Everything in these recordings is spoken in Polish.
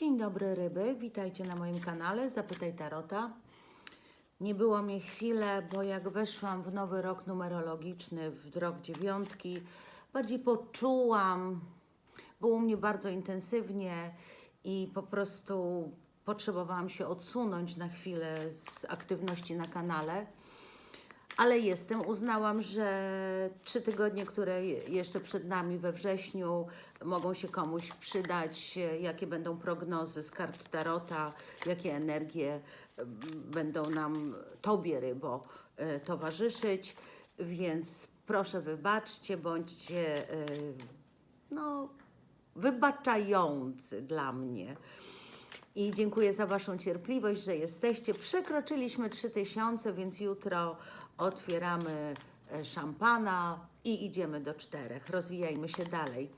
Dzień dobry ryby, witajcie na moim kanale Zapytaj Tarota. Nie było mnie chwilę, bo jak weszłam w nowy rok numerologiczny, w rok dziewiątki, bardziej poczułam, było u mnie bardzo intensywnie i po prostu potrzebowałam się odsunąć na chwilę z aktywności na kanale. Ale jestem. Uznałam, że trzy tygodnie, które jeszcze przed nami we wrześniu, mogą się komuś przydać. Jakie będą prognozy z kart Tarota, jakie energie będą nam, Tobie, rybo, e, towarzyszyć. Więc proszę, wybaczcie, bądźcie e, no, wybaczający dla mnie. I dziękuję za Waszą cierpliwość, że jesteście. Przekroczyliśmy 3000, więc jutro otwieramy e, szampana i idziemy do czterech. Rozwijajmy się dalej.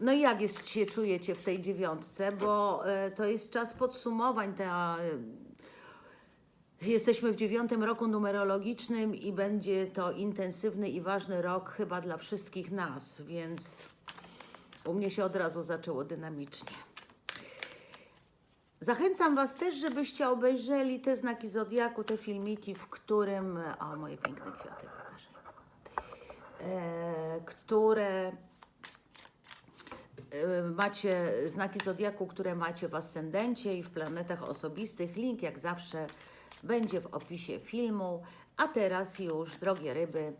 No i jak jest, się czujecie w tej dziewiątce? Bo e, to jest czas podsumowań. Ta, e, jesteśmy w dziewiątym roku numerologicznym i będzie to intensywny i ważny rok chyba dla wszystkich nas, więc u mnie się od razu zaczęło dynamicznie. Zachęcam Was też, żebyście obejrzeli te znaki Zodiaku, te filmiki, w którym. O, moje piękne kwiaty pokażę. E, które e, macie znaki Zodiaku, które macie w ascendencie i w planetach osobistych. Link, jak zawsze, będzie w opisie filmu. A teraz już, drogie ryby,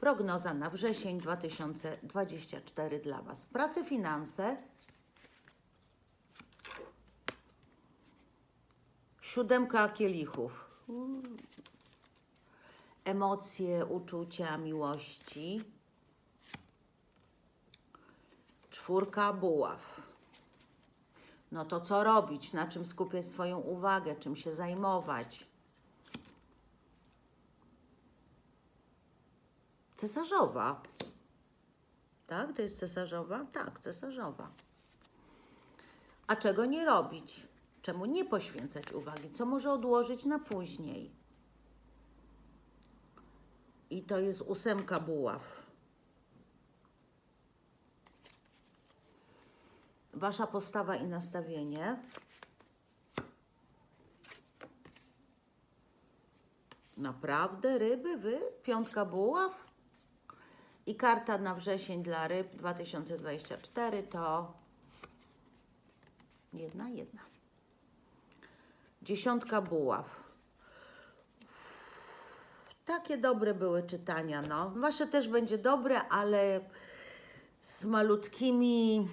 prognoza na wrzesień 2024 dla Was. Prace, finanse. Siódemka kielichów. Emocje, uczucia, miłości. Czwórka buław. No to co robić? Na czym skupiać swoją uwagę? Czym się zajmować? Cesarzowa. Tak? To jest cesarzowa? Tak, cesarzowa. A czego nie robić? Czemu nie poświęcać uwagi? Co może odłożyć na później? I to jest ósemka buław. Wasza postawa i nastawienie. Naprawdę, ryby, wy? Piątka buław? I karta na wrzesień dla ryb 2024 to jedna, jedna. Dziesiątka buław. Takie dobre były czytania, no. Wasze też będzie dobre, ale z malutkimi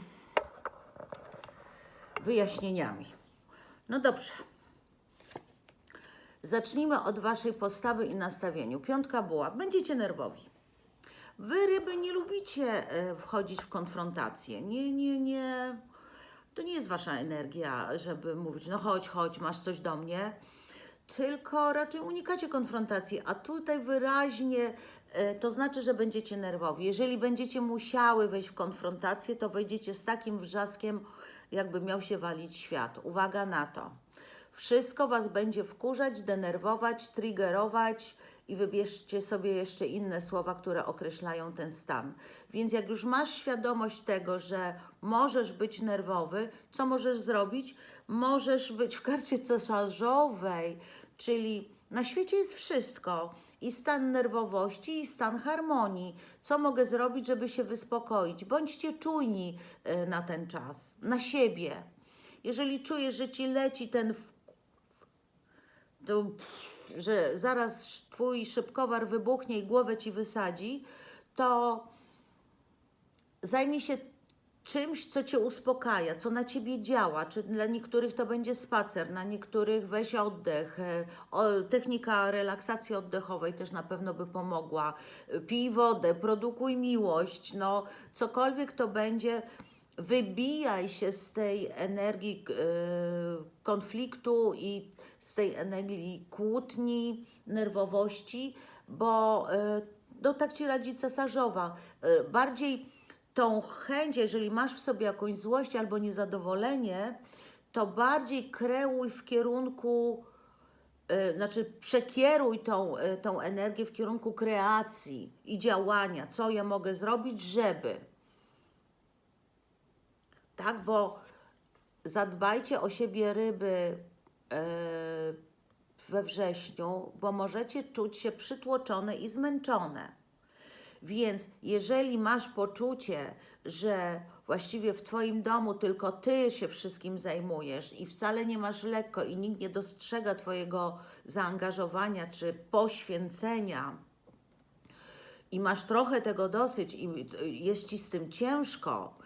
wyjaśnieniami. No dobrze. Zacznijmy od waszej postawy i nastawieniu. Piątka buław. Będziecie nerwowi. Wy, ryby, nie lubicie e, wchodzić w konfrontację. Nie, nie, nie. To nie jest wasza energia, żeby mówić, no chodź, chodź, masz coś do mnie. Tylko raczej unikacie konfrontacji, a tutaj wyraźnie e, to znaczy, że będziecie nerwowi. Jeżeli będziecie musiały wejść w konfrontację, to wejdziecie z takim wrzaskiem, jakby miał się walić świat. Uwaga na to. Wszystko was będzie wkurzać, denerwować, triggerować i wybierzcie sobie jeszcze inne słowa, które określają ten stan. Więc jak już masz świadomość tego, że możesz być nerwowy, co możesz zrobić? Możesz być w karcie cesarzowej, czyli na świecie jest wszystko. I stan nerwowości, i stan harmonii. Co mogę zrobić, żeby się wyspokoić? Bądźcie czujni y, na ten czas, na siebie. Jeżeli czujesz, że ci leci ten to, że zaraz twój szybkowar wybuchnie i głowę ci wysadzi, to zajmij się czymś, co cię uspokaja, co na ciebie działa. Czy dla niektórych to będzie spacer, na niektórych weź oddech. e, technika relaksacji oddechowej też na pewno by pomogła. E, Pij wodę, produkuj miłość, no cokolwiek to będzie. Wybijaj się z tej energii e, konfliktu i z tej energii kłótni, nerwowości, bo e, no, tak ci radzi cesarzowa. E, bardziej tą chęć, jeżeli masz w sobie jakąś złość albo niezadowolenie, to bardziej kreuj w kierunku, znaczy przekieruj tą, tą energię w kierunku kreacji i działania. Co ja mogę zrobić, żeby. Tak, bo zadbajcie o siebie ryby e, we wrześniu, bo możecie czuć się przytłoczone i zmęczone. Więc jeżeli masz poczucie, że właściwie w Twoim domu tylko Ty się wszystkim zajmujesz i wcale nie masz lekko i nikt nie dostrzega Twojego zaangażowania czy poświęcenia, i masz trochę tego dosyć i jest ci z tym ciężko,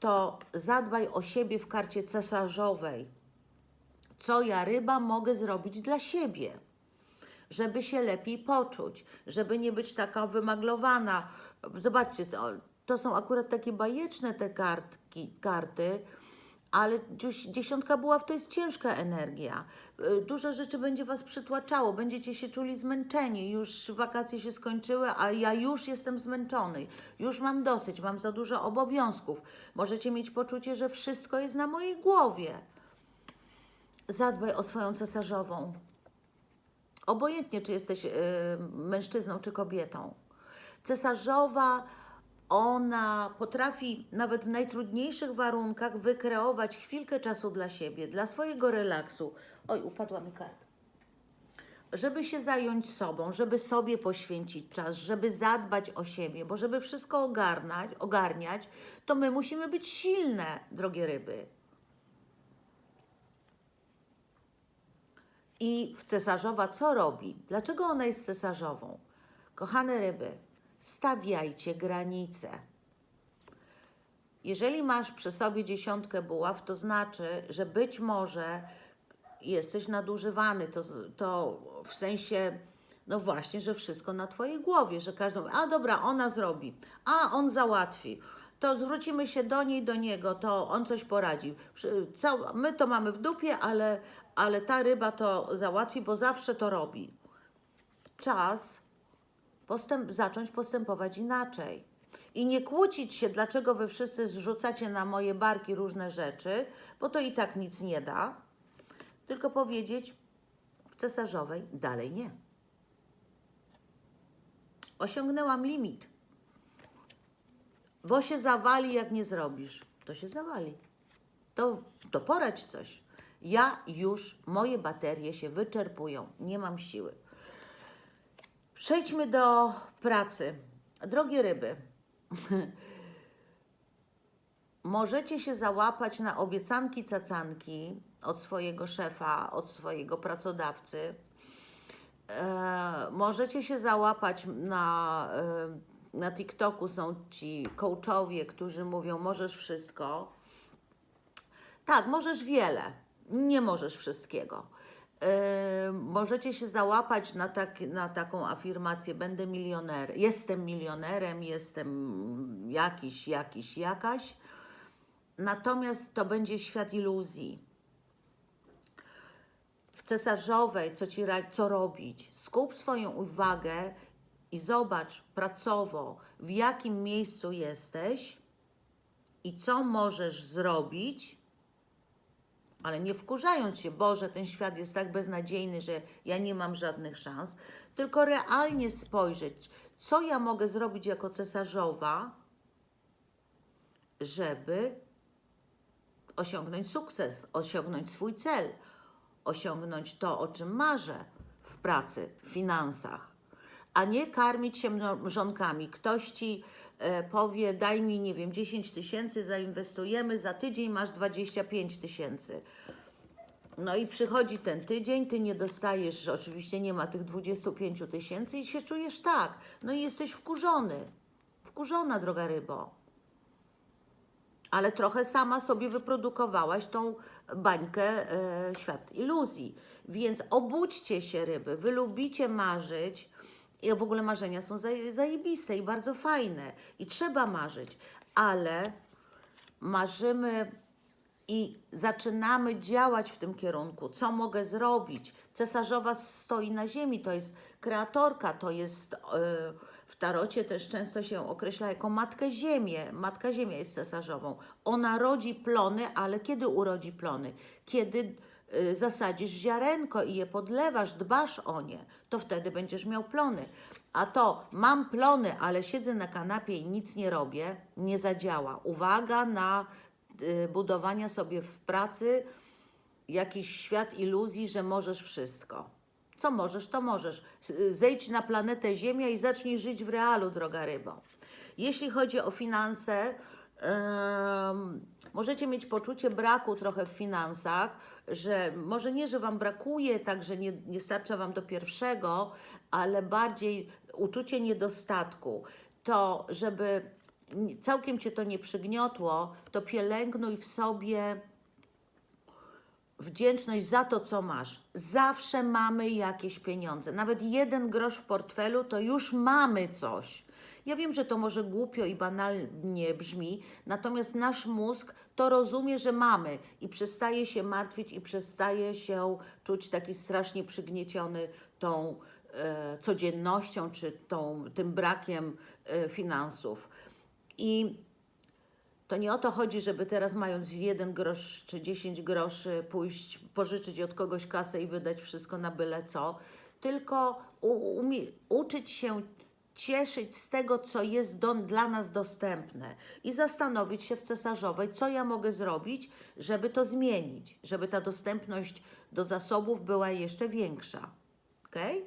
to zadbaj o siebie w karcie cesarzowej. Co ja, ryba, mogę zrobić dla siebie, żeby się lepiej poczuć, żeby nie być taka wymaglowana. Zobaczcie, to, są akurat takie bajeczne te kartki, karty, ale dziesiątka buław to jest ciężka energia. Y, Dużo rzeczy będzie Was przytłaczało, będziecie się czuli zmęczeni. Już wakacje się skończyły, a ja już jestem zmęczony. Już mam dosyć, mam za dużo obowiązków. Możecie mieć poczucie, że wszystko jest na mojej głowie. Zadbaj o swoją cesarzową. Obojętnie, czy jesteś y, mężczyzną, czy kobietą. Cesarzowa, ona potrafi nawet w najtrudniejszych warunkach wykreować chwilkę czasu dla siebie, dla swojego relaksu. Oj, upadła mi karta. Żeby się zająć sobą, żeby sobie poświęcić czas, żeby zadbać o siebie, bo żeby wszystko ogarnać, ogarniać, to my musimy być silne, drogie ryby. I w cesarzowa co robi? Dlaczego ona jest cesarzową? Kochane ryby, stawiajcie granice. Jeżeli masz przy sobie dziesiątkę buław, to znaczy, że być może jesteś nadużywany. To, to w sensie, no właśnie, że wszystko na Twojej głowie, że każdą, a dobra, ona zrobi, a on załatwi. To zwrócimy się do niej, do niego, to on coś poradzi. My to mamy w dupie, ale, ale ta ryba to załatwi, bo zawsze to robi. Czas postęp, zacząć postępować inaczej. I nie kłócić się, dlaczego wy wszyscy zrzucacie na moje barki różne rzeczy, bo to i tak nic nie da. Tylko powiedzieć w cesarzowej dalej nie. Osiągnęłam limit. Bo się zawali, jak nie zrobisz. To się zawali. To, to poradź coś. Ja już, moje baterie się wyczerpują. Nie mam siły. Przejdźmy do pracy. Drogie ryby, możecie się załapać na obiecanki cacanki od swojego szefa, od swojego pracodawcy. E, możecie się załapać na, e, na TikToku są ci coachowie, którzy mówią, możesz wszystko. Tak, możesz wiele, nie możesz wszystkiego. Możecie się załapać na, tak, na taką afirmację: będę milionerem, jestem milionerem, jestem jakiś, jakiś, jakaś. Natomiast to będzie świat iluzji. W cesarzowej, co ci co robić? Skup swoją uwagę i zobacz pracowo, w jakim miejscu jesteś i co możesz zrobić, ale nie wkurzając się, Boże, ten świat jest tak beznadziejny, że ja nie mam żadnych szans, tylko realnie spojrzeć, co ja mogę zrobić jako cesarzowa, żeby osiągnąć sukces, osiągnąć swój cel, osiągnąć to, o czym marzę w pracy, w finansach, a nie karmić się mrzonkami. Ktoś ci powie, daj mi, nie wiem, 10 tysięcy, zainwestujemy, za tydzień masz 25 tysięcy. No i przychodzi ten tydzień, ty nie dostajesz, oczywiście nie ma tych 25 tysięcy i się czujesz tak. No i jesteś wkurzony. Wkurzona, droga rybo. Ale trochę sama sobie wyprodukowałaś tą bańkę e, świat iluzji. Więc obudźcie się, ryby. Wy lubicie marzyć. I w ogóle marzenia są zaje- zajebiste i bardzo fajne. I trzeba marzyć. Ale marzymy i zaczynamy działać w tym kierunku. Co mogę zrobić? Cesarzowa stoi na ziemi, to jest kreatorka, to jest. e, w tarocie też często się określa jako matkę ziemię. Matka ziemia jest cesarzową. Ona rodzi plony, ale kiedy urodzi plony? Kiedy zasadzisz ziarenko i je podlewasz, dbasz o nie, to wtedy będziesz miał plony. A to mam plony, ale siedzę na kanapie i nic nie robię, nie zadziała. Uwaga na y, budowania sobie w pracy jakiś świat iluzji, że możesz wszystko. Co możesz, to możesz. Y, Zejdź na planetę Ziemia i zacznij żyć w realu, droga rybo. Jeśli chodzi o finanse, em, możecie mieć poczucie braku trochę w finansach, że może nie, że Wam brakuje, tak, że nie, nie starcza Wam do pierwszego, ale bardziej uczucie niedostatku. To, żeby całkiem Cię to nie przygniotło, to pielęgnuj w sobie wdzięczność za to, co masz. Zawsze mamy jakieś pieniądze. Nawet jeden grosz w portfelu, to już mamy coś. Ja wiem, że to może głupio i banalnie brzmi, natomiast nasz mózg to rozumie, że mamy i przestaje się martwić i przestaje się czuć taki strasznie przygnieciony tą e, codziennością czy tą, tym brakiem e, finansów. I to nie o to chodzi, żeby teraz mając jeden grosz czy 10 groszy pójść, pożyczyć od kogoś kasę i wydać wszystko na byle co, tylko u, umie, uczyć się cieszyć z tego, co jest do, dla nas dostępne i zastanowić się w cesarzowej, co ja mogę zrobić, żeby to zmienić, żeby ta dostępność do zasobów była jeszcze większa. Okej?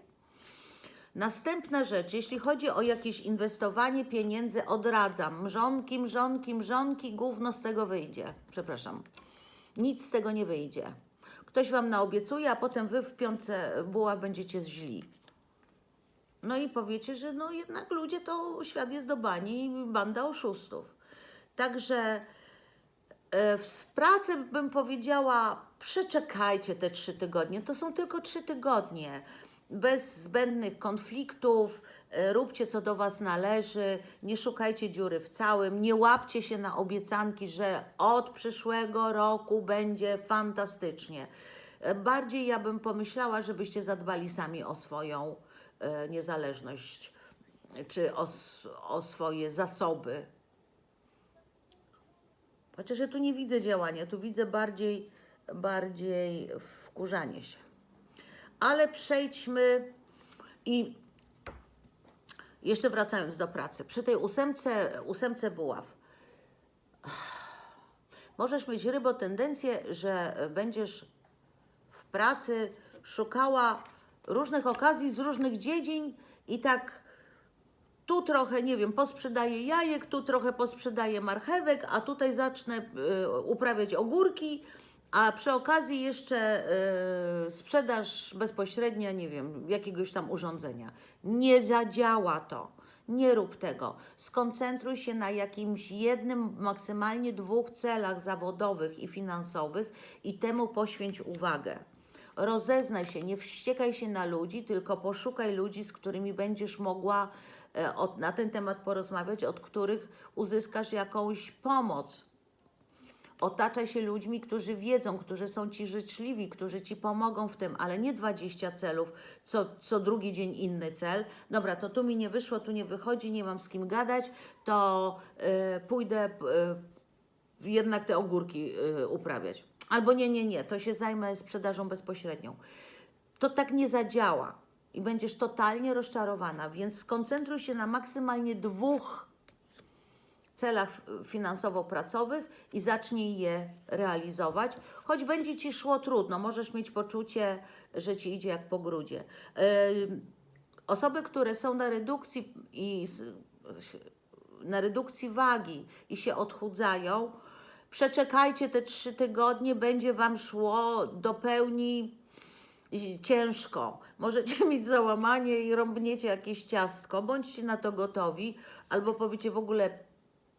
Następna rzecz, jeśli chodzi o jakieś inwestowanie pieniędzy, odradzam. Mrzonki, mrzonki, mrzonki, gówno z tego wyjdzie. Przepraszam. Nic z tego nie wyjdzie. Ktoś wam naobiecuje, a potem wy w piątce buła będziecie źli. No i powiecie, że no jednak ludzie to świat jest do bani i banda oszustów. Także E, W pracy bym powiedziała, przeczekajcie te trzy tygodnie. To są tylko trzy tygodnie. Bez zbędnych konfliktów, e, róbcie co do Was należy, nie szukajcie dziury w całym, nie łapcie się na obiecanki, że od przyszłego roku będzie fantastycznie. E, Bardziej ja bym pomyślała, żebyście zadbali sami o swoją niezależność, czy o, o swoje zasoby, Chociaż ja tu nie widzę działania, tu widzę bardziej, bardziej wkurzanie się. Ale przejdźmy i jeszcze wracając do pracy. Przy tej ósemce, ósemce buław. Możesz mieć rybo tendencję, że będziesz w pracy szukała różnych okazji z różnych dziedzin i tak tu trochę, nie wiem, posprzedaję jajek, tu trochę posprzedaję marchewek, a tutaj zacznę y, uprawiać ogórki, a przy okazji jeszcze y, sprzedaż bezpośrednia, nie wiem, jakiegoś tam urządzenia. Nie zadziała to. Nie rób tego. Skoncentruj się na jakimś jednym, maksymalnie dwóch celach zawodowych i finansowych i temu poświęć uwagę. Rozeznaj się, nie wściekaj się na ludzi, tylko poszukaj ludzi, z którymi będziesz mogła e, od, na ten temat porozmawiać, od których uzyskasz jakąś pomoc. Otaczaj się ludźmi, którzy wiedzą, którzy są ci życzliwi, którzy ci pomogą w tym, ale nie 20 celów, co, co drugi dzień inny cel. Dobra, to tu mi nie wyszło, tu nie wychodzi, nie mam z kim gadać, to e, pójdę e, jednak te ogórki uprawiać. Albo nie, nie, nie, to się zajmę sprzedażą bezpośrednią. To tak nie zadziała i będziesz totalnie rozczarowana, więc skoncentruj się na maksymalnie dwóch celach finansowo-pracowych i zacznij je realizować. Choć będzie ci szło trudno, możesz mieć poczucie, że ci idzie jak po grudzie. Osoby, które są na redukcji i na redukcji wagi i się odchudzają, przeczekajcie te trzy tygodnie, będzie Wam szło do pełni ciężko. Możecie mieć załamanie i rąbniecie jakieś ciastko, bądźcie na to gotowi, albo powiecie w ogóle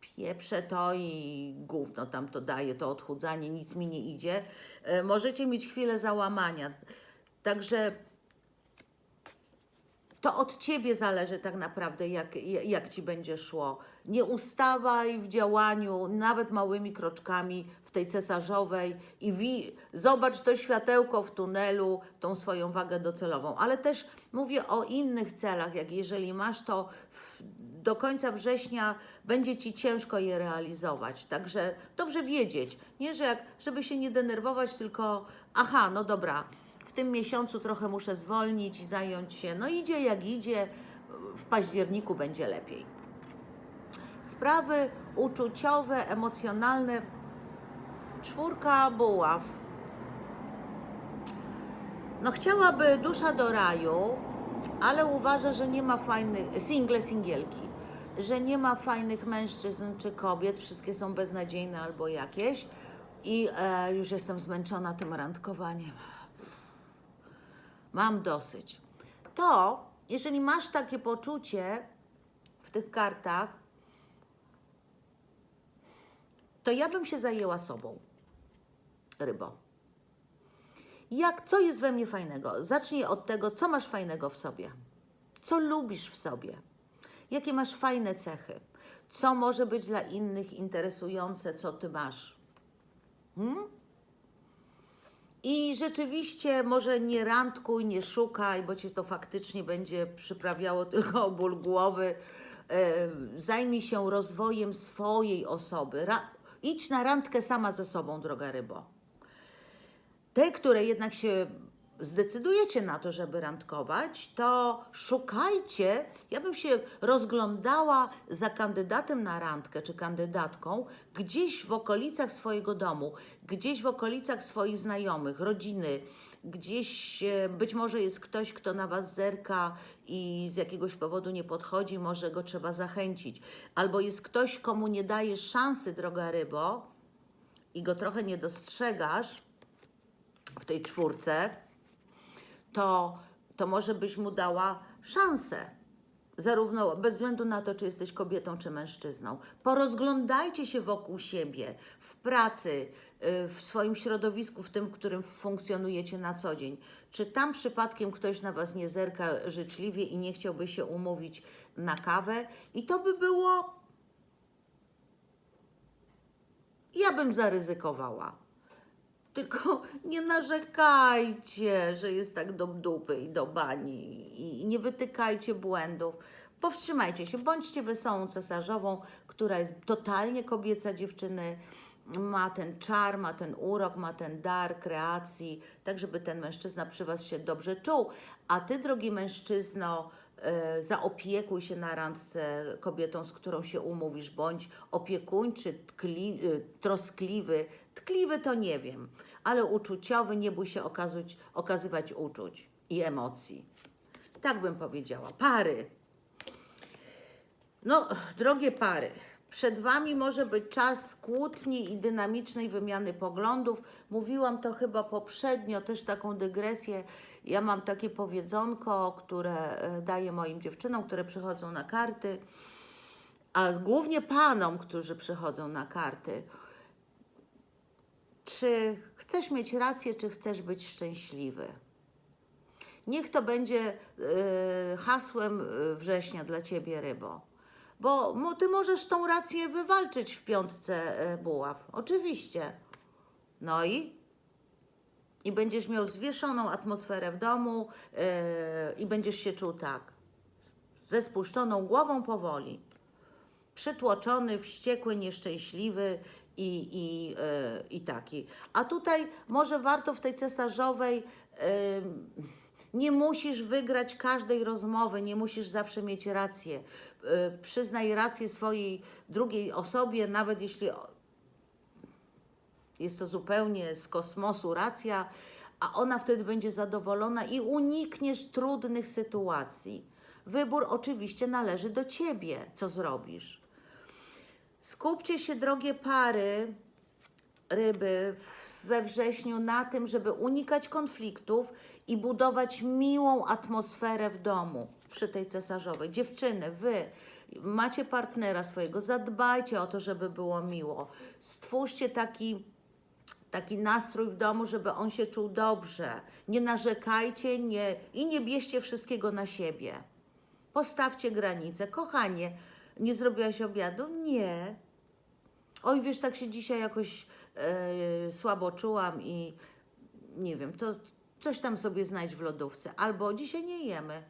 pieprzę to i gówno tam to daje, to odchudzanie, nic mi nie idzie. E, Możecie mieć chwilę załamania. Także to od ciebie zależy tak naprawdę, jak, jak ci będzie szło. Nie ustawaj w działaniu, nawet małymi kroczkami w tej cesarzowej i wi- zobacz to światełko w tunelu, tą swoją wagę docelową. Ale też mówię o innych celach, jak jeżeli masz to w, do końca września, będzie ci ciężko je realizować. Także dobrze wiedzieć, nie, że jak, żeby się nie denerwować, tylko aha, no dobra, tym miesiącu trochę muszę zwolnić zająć się. No idzie jak idzie, w październiku będzie lepiej. Sprawy uczuciowe, emocjonalne czwórka buław. No chciałaby dusza do raju, ale uważa, że nie ma fajnych, single, singielki, że nie ma fajnych mężczyzn czy kobiet, wszystkie są beznadziejne albo jakieś i e, już jestem zmęczona tym randkowaniem. Mam dosyć. To, jeżeli masz takie poczucie w tych kartach, to ja bym się zajęła sobą, rybo. Jak, co jest we mnie fajnego? Zacznij od tego, co masz fajnego w sobie. Co lubisz w sobie? Jakie masz fajne cechy? Co może być dla innych interesujące, co ty masz? Hmm? I rzeczywiście może nie randkuj, nie szukaj, bo ci to faktycznie będzie przyprawiało tylko ból głowy. E, Zajmij się rozwojem swojej osoby. Ra- idź na randkę sama ze sobą, droga rybo. Te, które jednak się zdecydujecie na to, żeby randkować, to szukajcie. Ja bym się rozglądała za kandydatem na randkę czy kandydatką gdzieś w okolicach swojego domu, gdzieś w okolicach swoich znajomych, rodziny. Gdzieś e, być może jest ktoś, kto na was zerka i z jakiegoś powodu nie podchodzi, może go trzeba zachęcić. Albo jest ktoś, komu nie dajesz szansy, droga rybo, i go trochę nie dostrzegasz, w tej czwórce, to, to może byś mu dała szansę. Zarówno bez względu na to, czy jesteś kobietą, czy mężczyzną. Porozglądajcie się wokół siebie, w pracy, y, w swoim środowisku, w tym, w którym funkcjonujecie na co dzień. Czy tam przypadkiem ktoś na Was nie zerka życzliwie i nie chciałby się umówić na kawę? I to by było. Ja bym zaryzykowała. Tylko nie narzekajcie, że jest tak do dupy i do bani i nie wytykajcie błędów. Powstrzymajcie się, bądźcie wesołą cesarzową, która jest totalnie kobieca dziewczyny, ma ten czar, ma ten urok, ma ten dar kreacji, tak żeby ten mężczyzna przy Was się dobrze czuł. A Ty, drogi mężczyzno, e, zaopiekuj się na randce kobietą, z którą się umówisz, bądź opiekuńczy, tkli, e, troskliwy, tkliwy to nie wiem, ale uczuciowy, nie bój się okazywać uczuć i emocji. Tak bym powiedziała. Pary. No, drogie pary, przed Wami może być czas kłótni i dynamicznej wymiany poglądów. Mówiłam to chyba poprzednio, też taką dygresję. Ja mam takie powiedzonko, które e, daję moim dziewczynom, które przychodzą na karty, a głównie panom, którzy przychodzą na karty. Czy chcesz mieć rację, czy chcesz być szczęśliwy? Niech to będzie e, hasłem e, września dla ciebie, rybo. Bo ty możesz tą rację wywalczyć w piątce e, buław. Oczywiście. No i? I będziesz miał zwieszoną atmosferę w domu i będziesz się czuł tak. Ze spuszczoną głową powoli. Przytłoczony, wściekły, nieszczęśliwy i, i, e, i taki. A tutaj może warto w tej cesarzowej. nie musisz wygrać każdej rozmowy, nie musisz zawsze mieć rację. Y, Przyznaj rację swojej drugiej osobie, nawet jeśli jest to zupełnie z kosmosu racja, a ona wtedy będzie zadowolona i unikniesz trudnych sytuacji. Wybór oczywiście należy do ciebie, co zrobisz. Skupcie się, drogie pary, ryby we wrześniu na tym, żeby unikać konfliktów i budować miłą atmosferę w domu przy tej cesarzowej. Dziewczyny, wy macie partnera swojego, zadbajcie o to, żeby było miło. Stwórzcie taki taki nastrój w domu, żeby on się czuł dobrze. Nie narzekajcie nie, i nie bierzcie wszystkiego na siebie. Postawcie granice. Kochanie, nie zrobiłaś obiadu? Nie. Oj, wiesz, tak się dzisiaj jakoś e, słabo czułam i nie wiem, to coś tam sobie znajdź w lodówce. Albo dzisiaj nie jemy.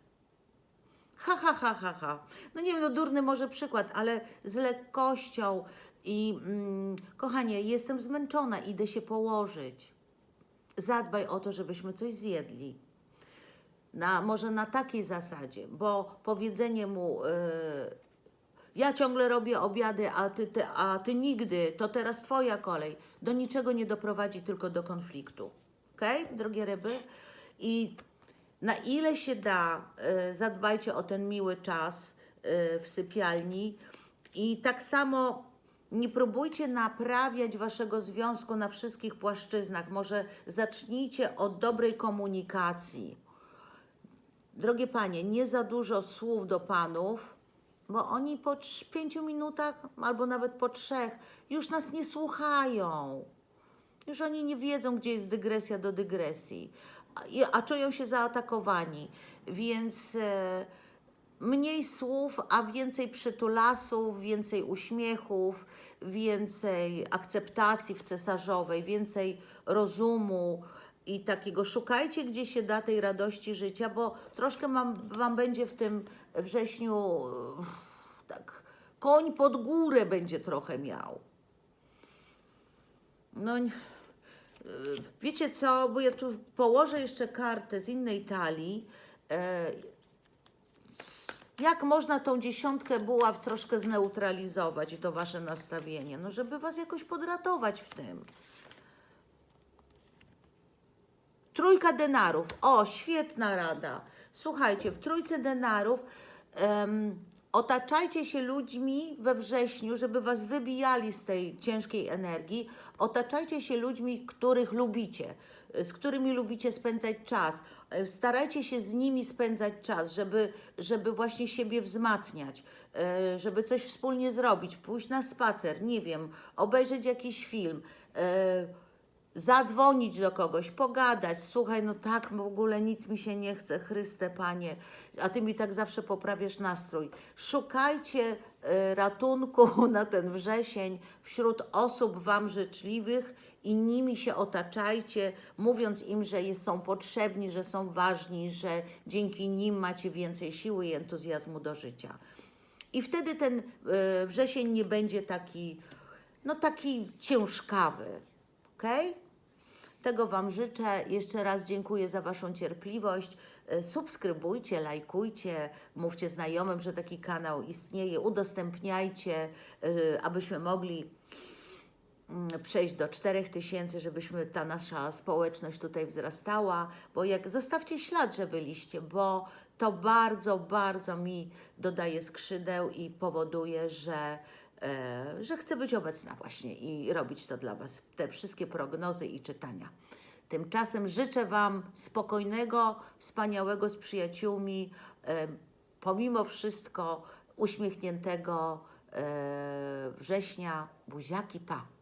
Ha, ha, ha, ha, ha. No nie wiem, no durny może przykład, ale z lekkością i mm, kochanie, jestem zmęczona, idę się położyć. Zadbaj o to, żebyśmy coś zjedli. Na, może na takiej zasadzie, bo powiedzenie mu, y, ja ciągle robię obiady, a ty, ty, a ty nigdy, to teraz twoja kolej. Do niczego nie doprowadzi, tylko do konfliktu. Okej, drogie ryby? I na ile się da, y, zadbajcie o ten miły czas y, w sypialni i tak samo nie próbujcie naprawiać waszego związku na wszystkich płaszczyznach. Może zacznijcie od dobrej komunikacji. Drogie panie, nie za dużo słów do panów, bo oni po pięciu minutach albo nawet po trzech już nas nie słuchają. Już oni nie wiedzą, gdzie jest dygresja do dygresji, a, a czują się zaatakowani. Więc e, mniej słów, a więcej przytulasów, więcej uśmiechów, więcej akceptacji w cesarzowej, więcej rozumu i takiego szukajcie, gdzie się da tej radości życia, bo troszkę mam, Wam będzie w tym wrześniu tak koń pod górę będzie trochę miał. No, y, wiecie co, bo ja tu położę jeszcze kartę z innej talii. E, Jak można tą dziesiątkę buław troszkę zneutralizować i to wasze nastawienie? No, żeby was jakoś podratować w tym. Trójka denarów. O, świetna rada. Słuchajcie, w trójce denarów em, otaczajcie się ludźmi we wrześniu, żeby was wybijali z tej ciężkiej energii. Otaczajcie się ludźmi, których lubicie, z którymi lubicie spędzać czas. E, Starajcie się z nimi spędzać czas, żeby, żeby właśnie siebie wzmacniać, e, żeby coś wspólnie zrobić, pójść na spacer, nie wiem, obejrzeć jakiś film. Zadzwonić do kogoś, pogadać. Słuchaj, no tak, w ogóle nic mi się nie chce, Chryste Panie, a Ty mi tak zawsze poprawiasz nastrój. Szukajcie e, ratunku na ten wrzesień wśród osób Wam życzliwych i nimi się otaczajcie, mówiąc im, że są potrzebni, że są ważni, że dzięki nim macie więcej siły i entuzjazmu do życia. I wtedy ten e, wrzesień nie będzie taki, no taki ciężkawy. Okej? Tego Wam życzę. Jeszcze raz dziękuję za Waszą cierpliwość. E, Subskrybujcie, lajkujcie, mówcie znajomym, że taki kanał istnieje, udostępniajcie, e, abyśmy mogli mm, przejść do 4000, żebyśmy ta nasza społeczność tutaj wzrastała, bo jak zostawcie ślad, że byliście, bo to bardzo, bardzo mi dodaje skrzydeł i powoduje, że, że chcę być obecna właśnie i robić to dla Was, te wszystkie prognozy i czytania. Tymczasem życzę Wam spokojnego, wspaniałego z przyjaciółmi, e, pomimo wszystko uśmiechniętego e, września, buziaki, pa!